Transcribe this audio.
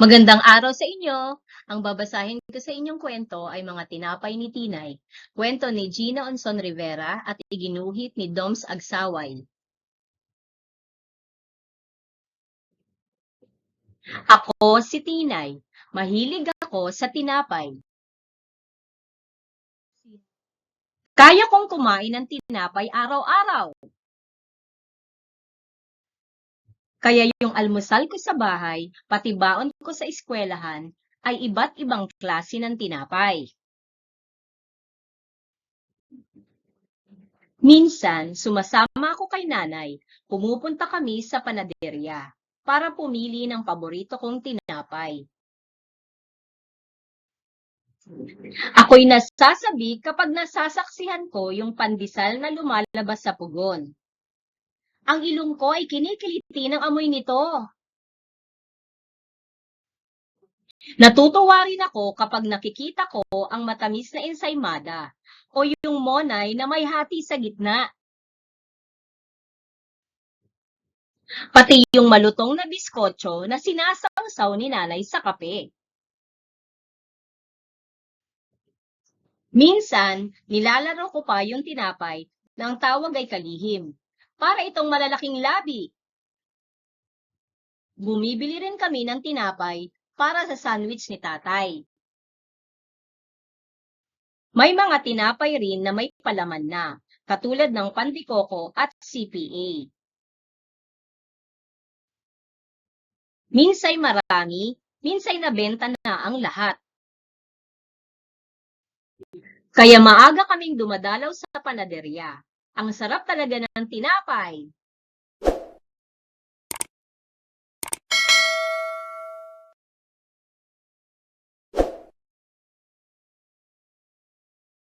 Magandang araw sa inyo! Ang babasahin ko sa inyong kwento ay mga tinapay ni Tinay, kwento ni Gina Onson Rivera at iginuhit ni Doms Agsaway. Ako si Tinay. Mahilig ako sa tinapay. Kaya kong kumain ng tinapay araw-araw. Kaya yung almusal ko sa bahay, pati baon ko sa eskwelahan, ay iba't ibang klase ng tinapay. Minsan, sumasama ako kay nanay, pumupunta kami sa panaderya para pumili ng paborito kong tinapay. Ako'y nasasabi kapag nasasaksihan ko yung pandesal na lumalabas sa pugon. Ang ilong ko ay kinikiliti ng amoy nito. Natutuwa rin ako kapag nakikita ko ang matamis na ensaymada o yung monay na may hati sa gitna. Pati yung malutong na biskotso na sinasawsaw ni nanay sa kape. Minsan, nilalaro ko pa yung tinapay na ang tawag ay kalihim. Para itong malalaking labi. Bumibili rin kami ng tinapay para sa sandwich ni tatay. May mga tinapay rin na may palaman na, katulad ng pandikoko at CPA. Minsay marami, minsay nabenta na ang lahat. Kaya maaga kaming dumadalaw sa panaderya. Ang sarap talaga ng tinapay.